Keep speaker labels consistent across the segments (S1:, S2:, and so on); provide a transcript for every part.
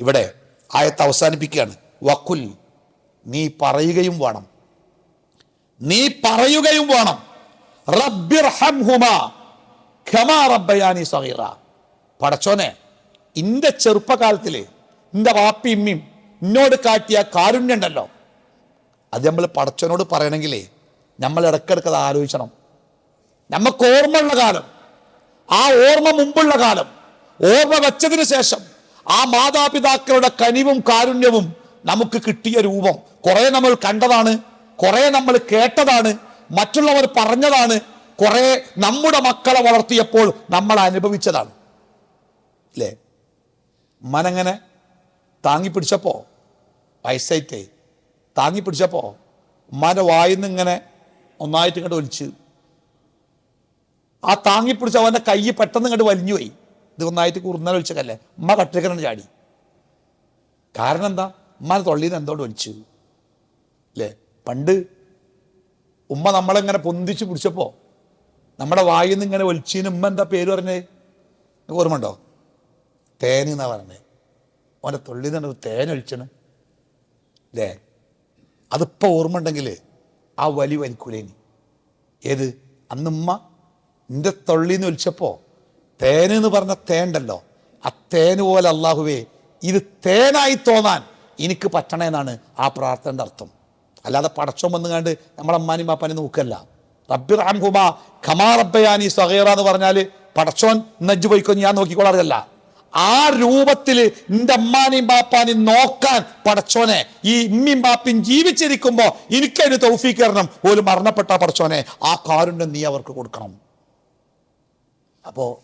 S1: ഇവിടെ ആയത്ത് അവസാനിപ്പിക്കുകയാണ്. വക്കുൽ നീ പറയുകയും വേണം. നീ പറയുകയും വേണം. റബ്ബിർഹംഹുമാ ഖമാ റബ്ബയാനി സഗീറ. പടച്ചോനെ ഇന്റെ ചെറുപ്പകാലത്തിൽ ഇന്റെ വാപ്പി ഇമ്മിയും എന്നോട് കാട്ടിയ കാരുണ്യണ്ടല്ലോ അത് നമ്മൾ പടച്ചോനോട് പറയണമെങ്കിലേ നമ്മൾ ഇടയ്ക്കിടയ്ക്ക് അത് ആലോചിക്കണം. നമുക്ക് ഓർമ്മയുള്ള കാലം. ആ ഓർമ്മ മുമ്പുള്ള കാലം. ഓർമ്മ വെച്ചതിന് ശേഷം ആ മാതാപിതാക്കളുടെ കനിവും കാരുണ്യവും നമുക്ക് കിട്ടിയ രൂപം. കുറെ നമ്മൾ കണ്ടതാണ് കുറെ നമ്മൾ കേട്ടതാണ് മറ്റുള്ളവർ പറഞ്ഞതാണ് കുറെ നമ്മുടെ മക്കളെ വളർത്തിയപ്പോൾ നമ്മൾ അനുഭവിച്ചതാണ്. അല്ലേ മനങ്ങനെ താങ്ങി പിടിച്ചപ്പോ? വയസ്സായിട്ടേ താങ്ങി പിടിച്ചപ്പോ? മന വായിന്ന് ഒന്നായിട്ട് ഇങ്ങോട്ട് ഒലിച്ച്. ആ താങ്ങി പിടിച്ച അവന്റെ കൈ പെട്ടെന്ന് ഇങ്ങോട്ട് വലിഞ്ഞു പോയി. ഇത് ഒന്നായിട്ട് കുറുന്നൽ ഒഴിച്ചക്കല്ലേ ഉമ്മ കട്ടിരിക്കണം ചാടി. കാരണം എന്താ? ഉമ്മാനെ തൊള്ളിന്ന് എന്തോണ്ട് ഒലിച്ചു? അല്ലേ പണ്ട് ഉമ്മ നമ്മളെങ്ങനെ പൊന്തിച്ച് പിടിച്ചപ്പോൾ നമ്മുടെ വായിൽ നിന്ന് ഇങ്ങനെ ഒലിച്ചീന് ഉമ്മ എന്താ പേര് പറഞ്ഞേ? നിങ്ങൾക്ക് ഓർമ്മ ഉണ്ടോ തേന് പറഞ്ഞേ? അവന്റെ തൊള്ളിൽ നിന്ന് തേൻ ഒലിച്ചണ്. അല്ലേ അതിപ്പോൾ ഓർമ്മ ഉണ്ടെങ്കിൽ ആ വലി വലിക്കൂലേനി. ഏത്? അന്നുമ്മ നിന്റെ തൊള്ളിന്ന് ഒലിച്ചപ്പോൾ എന്ന് പറഞ്ഞ തേണ്ടല്ലോ ആ തേന് പോലെ അള്ളാഹുവേ ഇത് തേനായി തോന്നാൻ എനിക്ക് പറ്റണേന്നാണ് ആ പ്രാർത്ഥനയുടെ അർത്ഥം. അല്ലാതെ പടച്ചോൻ വന്നു കണ്ട് നമ്മളെ അമ്മാനും പാപ്പാനെ നോക്കല്ല. റബ്ബി ഹംഹുമ ഖമാ റബ്ബയാനി സഹേറ എന്ന് പറഞ്ഞാൽ പടച്ചോൻ നജ്ജു പോയിക്കോ ഞാൻ നോക്കിക്കോളാറില്ല ആ രൂപത്തിൽ എന്റെ അമ്മാനെയും ബാപ്പാനെയും നോക്കാൻ പടച്ചോനെ ഈ ഇമ്മിയും ബാപ്പയും ജീവിച്ചിരിക്കുമ്പോൾ എനിക്കതിന് തൗഫീക്ക് തരണം. ഒരു മരണപ്പെട്ട പടച്ചോനെ ആ കാരുണ്യം നീ അവർക്ക് കൊടുക്കണം. അപ്പോ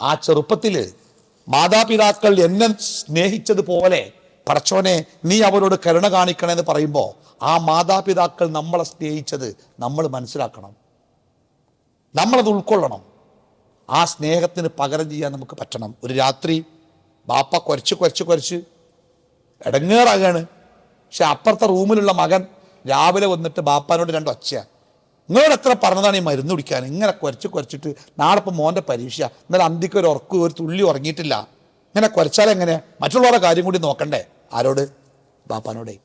S1: ആ ചെറുപ്പത്തിൽ മാതാപിതാക്കൾ എന്നെ സ്നേഹിച്ചതുപോലെ പടച്ചോനെ നീ അവരോട് കരുണ കാണിക്കണമെന്ന് പറയുമ്പോൾ ആ മാതാപിതാക്കൾ നമ്മളെ സ്നേഹിച്ചത് നമ്മൾ മനസ്സിലാക്കണം. നമ്മളത് ഉൾക്കൊള്ളണം. ആ സ്നേഹത്തിന് പകരം ചെയ്യാൻ നമുക്ക് പറ്റണം. ഒരു രാത്രി ബാപ്പ കുരച്ച് കുരച്ച് കുരച്ച് ഇടങ്ങേറാകാണ് പക്ഷെ അപ്പുറത്തെ റൂമിലുള്ള മകൻ രാവിലെ വന്നിട്ട് ബാപ്പാനോട് രണ്ട് ഒച്ച നിങ്ങളോട് എത്ര പറഞ്ഞതാണ് ഈ മരുന്ന് കുടിക്കാൻ. ഇങ്ങനെ കുരച്ച് കുരച്ചിട്ട് നാളെ ഇപ്പം മോന്റെ പരീക്ഷ ഇന്നലെ അന്തിക്ക് ഒരു ഉറക്ക് ഒരു തുള്ളി ഉറങ്ങിയിട്ടില്ല. ഇങ്ങനെ കുരച്ചാൽ എങ്ങനെ? മറ്റുള്ളവരുടെ കാര്യം കൂടി നോക്കണ്ടേ? ആരോട്? ബാപ്പാനോടേ.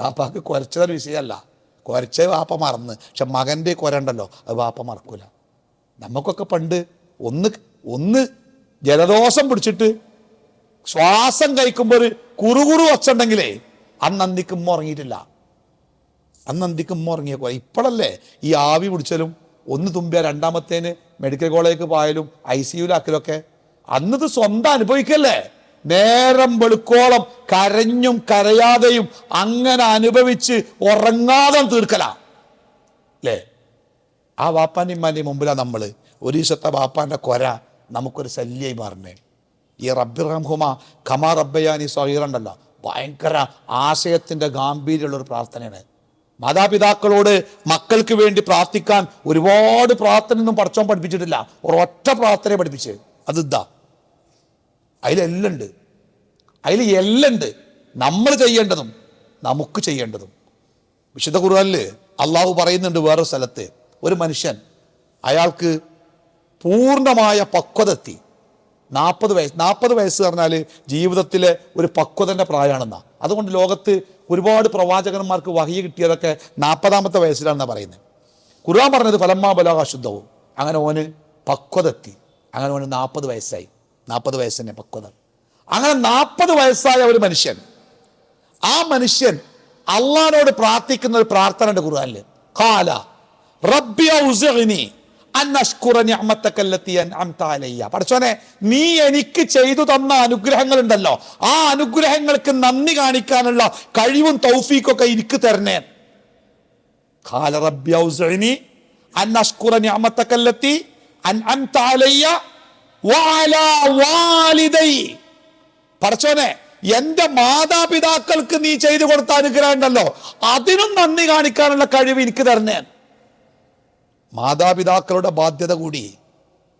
S1: ബാപ്പാക്ക് കുരച്ചതൊരു വിഷയമല്ല. കുരച്ചേ ബാപ്പ മറന്ന്. പക്ഷെ മകന്റെ കുരണ്ടല്ലോ അത് ബാപ്പ മറക്കൂല. നമുക്കൊക്കെ പണ്ട് ഒന്ന് ഒന്ന് ജലദോഷം പിടിച്ചിട്ട് ശ്വാസം കഴിക്കുമ്പോൾ ഒരു കുറുകുറു വച്ചുണ്ടെങ്കിലേ അന്ന് അന്തിക്കുമ്പോൾ ഉറങ്ങിയിട്ടില്ല. അന്ന് അന്തിക്ക് ഉമ്മ കുറെ ഇപ്പോഴല്ലേ ഈ ആവി പിടിച്ചാലും ഒന്ന് തുമ്പിയ രണ്ടാമത്തേന് മെഡിക്കൽ കോളേജിലേക്ക് പോയാലും ഐ സി യുലാക്കലൊക്കെ അന്നത് സ്വന്തം അനുഭവിക്കല്ലേ? നേരം വെളുക്കോളം കരഞ്ഞും കരയാതെയും അങ്ങനെ അനുഭവിച്ച് ഉറങ്ങാതെ തീർക്കല. അല്ലേ ആ വാപ്പാന്റെ ഇമ്മാന്റെ മുമ്പിലാണ് നമ്മൾ ഒരു ദിവസത്തെ വാപ്പാന്റെ കൊര നമുക്കൊരു ശല്യമായി മാറണേ. ഈ റബ്ബിറഹം ഹുമ ഖമാ റബ്ബയാനി സഹീറുണ്ടല്ലോ. ഭയങ്കര ആശയത്തിന്റെ ഗാംഭീര്യമുള്ളൊരു പ്രാർത്ഥനയാണ്. മാതാപിതാക്കളോട് മക്കൾക്ക് വേണ്ടി പ്രാർത്ഥിക്കാൻ ഒരുപാട് പ്രാർത്ഥനയൊന്നും പഠിച്ചോൻ പഠിപ്പിച്ചിട്ടില്ല. ഒരൊറ്റ പ്രാർത്ഥനയെ പഠിപ്പിച്ച്. അത് ഇതാ. അതിലെല്ലാം ഉണ്ട് അതിൽ എല്ലാം ഉണ്ട് നമ്മൾ ചെയ്യേണ്ടതും നമുക്ക് ചെയ്യേണ്ടതും. വിശുദ്ധ ഖുർആനിൽ അള്ളാഹു പറയുന്നുണ്ട് വേറെ സ്ഥലത്ത്. ഒരു മനുഷ്യൻ അയാൾക്ക് പൂർണമായ പക്വത എത്തി നാൽപ്പത് വയസ്സ് നാൽപ്പത് വയസ്സ് പറഞ്ഞാൽ ജീവിതത്തിലെ ഒരു പക്വതന്റെ പ്രായമാണെന്നാണ് അതുകൊണ്ട് ലോകത്ത് ഒരുപാട് പ്രവാചകന്മാർക്ക് വഹിയ കിട്ടിയതൊക്കെ നാൽപ്പതാമത്തെ വയസ്സിലാണെന്നാണ് പറയുന്നത്. ഖുർആൻ പറഞ്ഞത് ഫലമ്മാ ബലാകാശുദ്ധവും അങ്ങനെ ഓന് പക്വത എത്തി അങ്ങനെ ഓന് നാൽപ്പത് വയസ്സായി. നാൽപ്പത് വയസ്സ് തന്നെ പക്വത. അങ്ങനെ നാൽപ്പത് വയസ്സായ ഒരു മനുഷ്യൻ ആ മനുഷ്യൻ അള്ളഹാനോട് പ്രാർത്ഥിക്കുന്ന ഒരു പ്രാർത്ഥന ഉണ്ട് ഖുർആനിൽ. കാല റബ്ബിയ ഔസിഅ്നി പഠിച്ചോനെ നീ എനിക്ക് ചെയ്തു തന്ന അനുഗ്രഹങ്ങൾ ഉണ്ടല്ലോ ആ അനുഗ്രഹങ്ങൾക്ക് നന്ദി കാണിക്കാനുള്ള കഴിവും തൗഫീക്കൊക്കെ എനിക്ക് തരണേ. പഠിച്ചോനെ എന്റെ മാതാപിതാക്കൾക്ക് നീ ചെയ്തു കൊടുത്ത അനുഗ്രഹം ഉണ്ടല്ലോ. അതിനും നന്ദി കാണിക്കാനുള്ള കഴിവ് എനിക്ക് തരണേ. മാതാപിതാക്കളുടെ ബാധ്യത കൂടി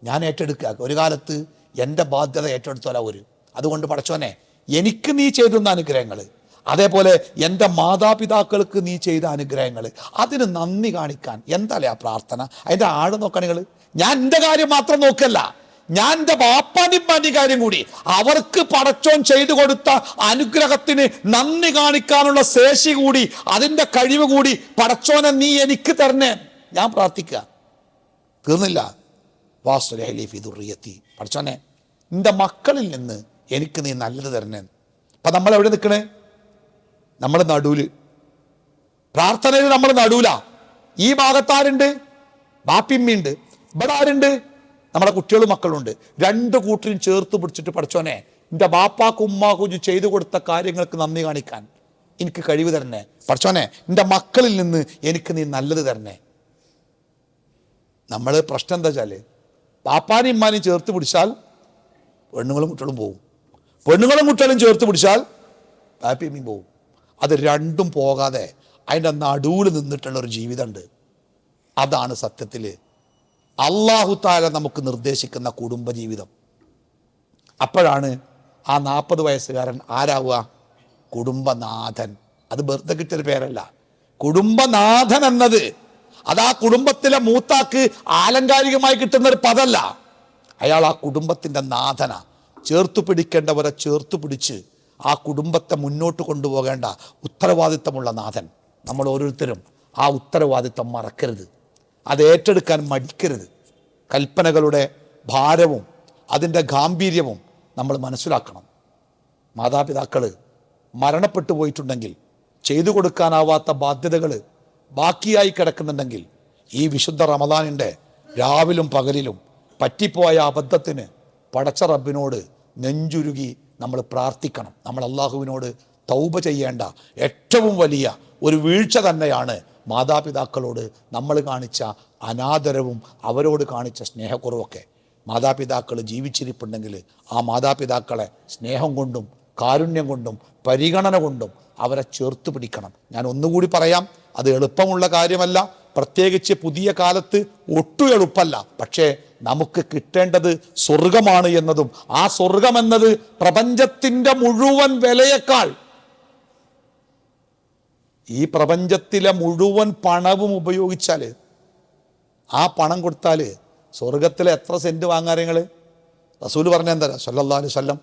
S1: ഞാൻ ഏറ്റെടുക്കുക. ഒരു കാലത്ത് എന്റെ ബാധ്യത ഏറ്റെടുത്തോല ഒരു. അതുകൊണ്ട് പടച്ചോനെ എനിക്ക് നീ ചെയ്തുന്ന അനുഗ്രഹങ്ങൾ അതേപോലെ എന്റെ മാതാപിതാക്കൾക്ക് നീ ചെയ്ത അനുഗ്രഹങ്ങൾ അതിന് നന്ദി കാണിക്കാൻ എന്താല്ലേ ആ പ്രാർത്ഥന? അതിന്റെ ആഴ് നോക്കണികൾ ഞാൻ എന്റെ കാര്യം മാത്രം നോക്കല്ല ഞാൻ എന്റെ ബാപ്പാനിപ്പാന്റെ കാര്യം കൂടി. അവർക്ക് പടച്ചോൻ ചെയ്തു കൊടുത്ത അനുഗ്രഹത്തിന് നന്ദി കാണിക്കാനുള്ള ശേഷി കൂടി അതിന്റെ കഴിവ് കൂടി പടച്ചോനെ നീ എനിക്ക് തരണേ. ഞാൻ പ്രാർത്ഥിക്കുക തീർന്നില്ല. വാസുലഹലി ഫിദുറിയത്തി പഠിച്ചോനെ നിന്റെ മക്കളിൽ നിന്ന് എനിക്ക് നീ നല്ലത് തരണേ. അപ്പം നമ്മൾ എവിടെ നിൽക്കണേ? നമ്മൾ നടുവിൽ. പ്രാർത്ഥനയിൽ നമ്മൾ നടുവില. ഈ ഭാഗത്താരുണ്ട്? ബാപ്പിമ്മയുണ്ട്. ഇവിടെ ആരുണ്ട്? നമ്മുടെ കുട്ടികളും മക്കളുണ്ട്. രണ്ട് കൂട്ടരും ചേർത്ത് പിടിച്ചിട്ട് പഠിച്ചോനെ എന്റെ ബാപ്പാക്കും ഉമ്മാക്കും ചെയ്തു കൊടുത്ത കാര്യങ്ങൾക്ക് നന്ദി കാണിക്കാൻ എനിക്ക് കഴിവ് തരണേ. പഠിച്ചോനെ എന്റെ മക്കളിൽ നിന്ന് എനിക്ക് നീ നല്ലത് തരണേ. നമ്മൾ പ്രശ്നം എന്താ വെച്ചാൽ പാപ്പാനും ഇമ്മാനും ചേർത്ത് പിടിച്ചാൽ പെണ്ണുങ്ങളും കുട്ടികളും പോകും പെണ്ണുങ്ങളും കുട്ടികളും ചേർത്ത് പിടിച്ചാൽ പാപ്പിയമ്മയും പോകും അത് രണ്ടും പോകാതെ അതിന്റെ നടുവിൽ നിന്നിട്ടുള്ള ഒരു ജീവിതമുണ്ട്. അതാണ് സത്യത്തിൽ അള്ളാഹു താല നമുക്ക് നിർദ്ദേശിക്കുന്ന കുടുംബജീവിതം. അപ്പോഴാണ് ആ നാൽപ്പത് വയസ്സുകാരൻ ആരാവുക? കുടുംബനാഥൻ. അത് വെറുതെ കിട്ടിയൊരു പേരല്ല. കുടുംബനാഥൻ എന്നത് അത് ആ കുടുംബത്തിലെ മൂത്താക്ക് ആലങ്കാരികമായി കിട്ടുന്ന ഒരു അയാൾ ആ കുടുംബത്തിന്റെ നാഥന. ചേർത്തു പിടിക്കേണ്ടവരെ ചേർത്തു പിടിച്ച് ആ കുടുംബത്തെ മുന്നോട്ട് കൊണ്ടുപോകേണ്ട ഉത്തരവാദിത്തമുള്ള നാഥൻ. നമ്മൾ ഓരോരുത്തരും ആ ഉത്തരവാദിത്തം മറക്കരുത്. അത് ഏറ്റെടുക്കാൻ മടിക്കരുത്. കൽപ്പനകളുടെ ഭാരവും അതിന്റെ ഗാംഭീര്യവും നമ്മൾ മനസ്സിലാക്കണം. മാതാപിതാക്കൾ മരണപ്പെട്ടു പോയിട്ടുണ്ടെങ്കിൽ ചെയ്തു കൊടുക്കാനാവാത്ത ബാധ്യതകൾ ബാക്കിയായി കിടക്കുന്നുണ്ടെങ്കിൽ ഈ വിശുദ്ധ റമദാനിന്റെ രാവിലും പകലിലും പറ്റിപ്പോയ അബദ്ധത്തിന് പടച്ച റബ്ബിനോട് നെഞ്ചുരുകി നമ്മൾ പ്രാർത്ഥിക്കണം. നമ്മൾ അള്ളാഹുവിനോട് തൗബ ചെയ്യേണ്ട ഏറ്റവും വലിയ ഒരു വീഴ്ച തന്നെയാണ് മാതാപിതാക്കളോട് നമ്മൾ കാണിച്ച അനാദരവും അവരോട് കാണിച്ച സ്നേഹക്കുറവൊക്കെ. മാതാപിതാക്കൾ ജീവിച്ചിരിപ്പുണ്ടെങ്കിൽ ആ മാതാപിതാക്കളെ സ്നേഹം കൊണ്ടും കാരുണ്യം കൊണ്ടും പരിഗണന കൊണ്ടും അവരെ ചേർത്ത് പിടിക്കണം. ഞാൻ ഒന്നുകൂടി പറയാം. അത് എളുപ്പമുള്ള കാര്യമല്ല. പ്രത്യേകിച്ച് പുതിയ കാലത്ത് ഒട്ടും എളുപ്പമല്ല. പക്ഷേ നമുക്ക് കിട്ടേണ്ടത് സ്വർഗമാണ് എന്നതും ആ സ്വർഗം എന്നത് പ്രപഞ്ചത്തിന്റെ മുഴുവൻ വിലയേക്കാൾ ഈ പ്രപഞ്ചത്തിലെ മുഴുവൻ പണവും ഉപയോഗിച്ചാൽ ആ പണം കൊടുത്താൽ സ്വർഗത്തിലെ എത്ര സെന്റ് വാങ്ങാൻ നിങ്ങൾ റസൂൽ പറഞ്ഞ എന്താ? സല്ലല്ലാഹു അലൈഹി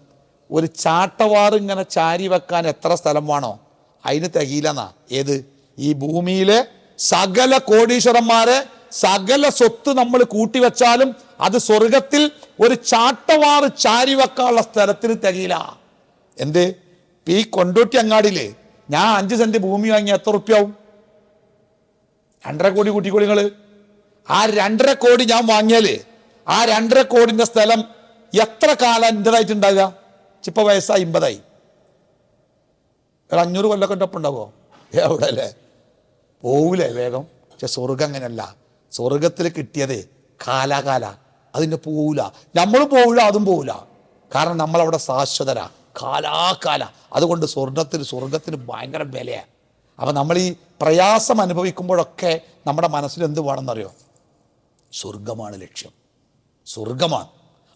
S1: ഒരു ചാട്ടവാറ് ഇങ്ങനെ ചാരി വെക്കാൻ എത്ര സ്ഥലം വേണോ? അതിന് തികയില്ലെന്നാ. ഏത്? ഈ ഭൂമിയിലെ സകല കോടീശ്വരന്മാരെ സകല സ്വത്ത് നമ്മൾ കൂട്ടിവെച്ചാലും അത് സ്വർഗത്തിൽ ഒരു ചാട്ടവാറ് ചാരി വെക്കാനുള്ള സ്ഥലത്തിന് തികയില്ല. എന്ത്? ഈ കൊണ്ടോട്ടി അങ്ങാടിയില്ലേ ഞാൻ അഞ്ച് സെന്റ് ഭൂമി വാങ്ങി എത്ര റുപ്യാവും? രണ്ടര കോടി കുട്ടിക്കോളികൾ ആ രണ്ടര കോടി ഞാൻ വാങ്ങിയാൽ ആ രണ്ടര കോടിന്റെ സ്ഥലം എത്ര കാലം എന്റെതായിട്ട് ഉണ്ടാകുക ഇപ്പൊ വയസ്സായി അമ്പതായി. ഒരു അഞ്ഞൂറ് കൊല്ലൊക്കെ എന്റെ എവിടെ അല്ലേ പോവില്ലേ വേഗം. പക്ഷെ സ്വർഗം അങ്ങനെയല്ല. സ്വർഗത്തിൽ കിട്ടിയത് കാലാകാല. അതിന്റെ പോവില്ല നമ്മൾ പോവില്ല അതും പോവില്ല കാരണം നമ്മളവിടെ ശാശ്വതരാ കാലാകാല. അതുകൊണ്ട് സ്വർണത്തിന് സ്വർഗത്തിന് ഭയങ്കര വിലയാണ് അപ്പം നമ്മൾ ഈ പ്രയാസം അനുഭവിക്കുമ്പോഴൊക്കെ നമ്മുടെ മനസ്സിൽ എന്ത് വേണമെന്നറിയോ സ്വർഗമാണ് ലക്ഷ്യം. സ്വർഗമാണ്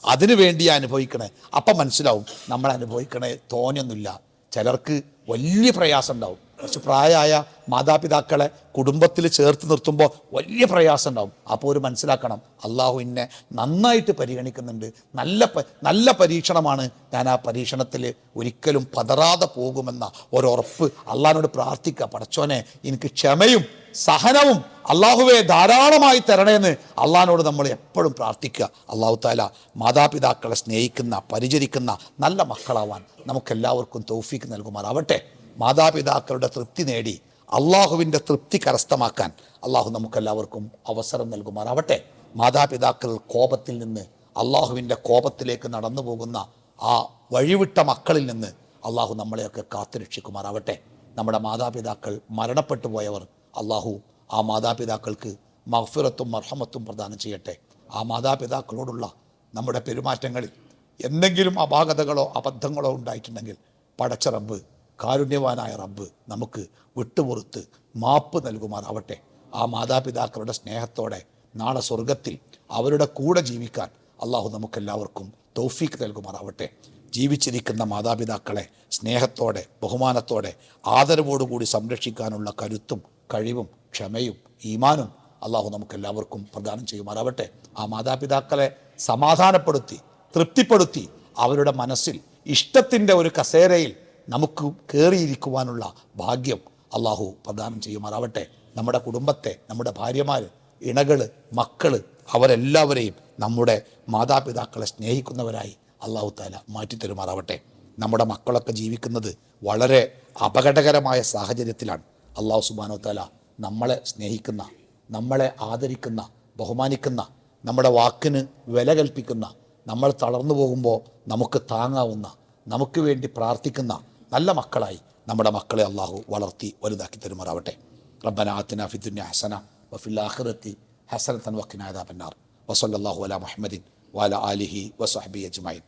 S1: അതിനു വേണ്ടി അനുഭവിക്കണേ. അപ്പം മനസ്സിലാവും. നമ്മൾ അനുഭവിക്കണേ തോന്നിയൊന്നുമില്ല ചിലർക്ക് വലിയ പ്രയാസം ഉണ്ടാവും കുറച്ച് പ്രായമായ മാതാപിതാക്കളെ കുടുംബത്തിൽ ചേർത്ത് നിർത്തുമ്പോൾ വലിയ പ്രയാസം ഉണ്ടാവും. അപ്പോൾ ഒരു മനസ്സിലാക്കണം അള്ളാഹു എന്നെ നന്നായിട്ട് പരിഗണിക്കുന്നുണ്ട്. നല്ല നല്ല പരീക്ഷണമാണ് ഞാൻ ആ പരീക്ഷണത്തിൽ ഒരിക്കലും പതറാതെ പോകുമെന്ന ഒരുറപ്പ് അള്ളാഹിനോട് പ്രാർത്ഥിക്കുക. പടച്ചോനെ എനിക്ക് ക്ഷമയും സഹനവും അള്ളാഹുവെ ധാരാളമായി തരണേന്ന് അള്ളാഹിനോട് നമ്മൾ എപ്പോഴും പ്രാർത്ഥിക്കുക. അള്ളാഹു താല മാതാപിതാക്കളെ സ്നേഹിക്കുന്ന പരിചരിക്കുന്ന നല്ല മക്കളാവാൻ നമുക്കെല്ലാവർക്കും തൗഫീക്ക് നൽകുമാറാവട്ടെ. മാതാപിതാക്കളുടെ തൃപ്തി നേടി അള്ളാഹുവിന്റെ തൃപ്തി കരസ്ഥമാക്കാൻ അള്ളാഹു നമുക്കെല്ലാവർക്കും അവസരം നൽകുമാറാവട്ടെ. മാതാപിതാക്കൾ കോപത്തിൽ നിന്ന് അള്ളാഹുവിന്റെ കോപത്തിലേക്ക് നടന്നു പോകുന്ന ആ വഴിവിട്ട മക്കളിൽ നിന്ന് അള്ളാഹു നമ്മളെയൊക്കെ കാത്തുരക്ഷിക്കുമാറാവട്ടെ നമ്മുടെ മാതാപിതാക്കൾ മരണപ്പെട്ടു പോയവർ അള്ളാഹു ആ മാതാപിതാക്കൾക്ക് മഹ്ഫിറത്തും മർഹമത്തും പ്രദാനം ചെയ്യട്ടെ. ആ മാതാപിതാക്കളോടുള്ള നമ്മുടെ പെരുമാറ്റങ്ങളിൽ എന്തെങ്കിലും അപാകതകളോ അബദ്ധങ്ങളോ ഉണ്ടായിട്ടുണ്ടെങ്കിൽ പടച്ചിറമ്പ് കാരുണ്യവാനായ റബ്ബ് നമുക്ക് വിട്ടുപുറത്ത് മാപ്പ് നൽകുമാറാവട്ടെ. ആ മാതാപിതാക്കളുടെ സ്നേഹത്തോടെ നാളെ സ്വർഗത്തിൽ അവരുടെ കൂടെ ജീവിക്കാൻ അള്ളാഹു നമുക്കെല്ലാവർക്കും തൗഫീക്ക് നൽകുമാറാവട്ടെ. ജീവിച്ചിരിക്കുന്ന മാതാപിതാക്കളെ സ്നേഹത്തോടെ ബഹുമാനത്തോടെ ആദരവോടുകൂടി സംരക്ഷിക്കാനുള്ള കരുത്തും കഴിവും ക്ഷമയും ഈമാനും അള്ളാഹു നമുക്കെല്ലാവർക്കും പ്രദാനം ചെയ്യുമാറാവട്ടെ. ആ മാതാപിതാക്കളെ സമാധാനപ്പെടുത്തി തൃപ്തിപ്പെടുത്തി അവരുടെ മനസ്സിൽ ഇഷ്ടത്തിന്റെ ഒരു കസേരയിൽ നമുക്ക് കയറിയിരിക്കുവാനുള്ള ഭാഗ്യം അള്ളാഹു പ്രദാനം ചെയ്യുമാറാവട്ടെ. നമ്മുടെ കുടുംബത്തെ നമ്മുടെ ഭാര്യമാർ ഇണകൾ മക്കൾ അവരെല്ലാവരെയും നമ്മുടെ മാതാപിതാക്കളെ സ്നേഹിക്കുന്നവരായി അള്ളാഹു താല മാറ്റിത്തരുമാറാവട്ടെ. നമ്മുടെ മക്കളൊക്കെ ജീവിക്കുന്നത് വളരെ അപകടകരമായ സാഹചര്യത്തിലാണ്. അള്ളാഹു സുബാനോ താല നമ്മളെ സ്നേഹിക്കുന്ന നമ്മളെ ആദരിക്കുന്ന ബഹുമാനിക്കുന്ന നമ്മുടെ വാക്കിന് വില കൽപ്പിക്കുന്ന നമ്മൾ തളർന്നു പോകുമ്പോൾ നമുക്ക് താങ്ങാവുന്ന നമുക്ക് വേണ്ടി പ്രാർത്ഥിക്കുന്ന നല്ല മക്കളായി നമ്മുടെ മക്കളെ അള്ളാഹു വളർത്തി വലുതാക്കി തരുമാറാവട്ടെ. റബ്ബന ആത്തിന ഫിദ്ദുന്യ ഹസന വഫിൽ ആഖിറത്തി ഹസനത്തൻ വഖിന അദാബന്നാർ വസല്ലല്ലാഹു അലാ മുഹമ്മദിൻ വാല ആലിഹി വസഹബി അജ്മഈൻ.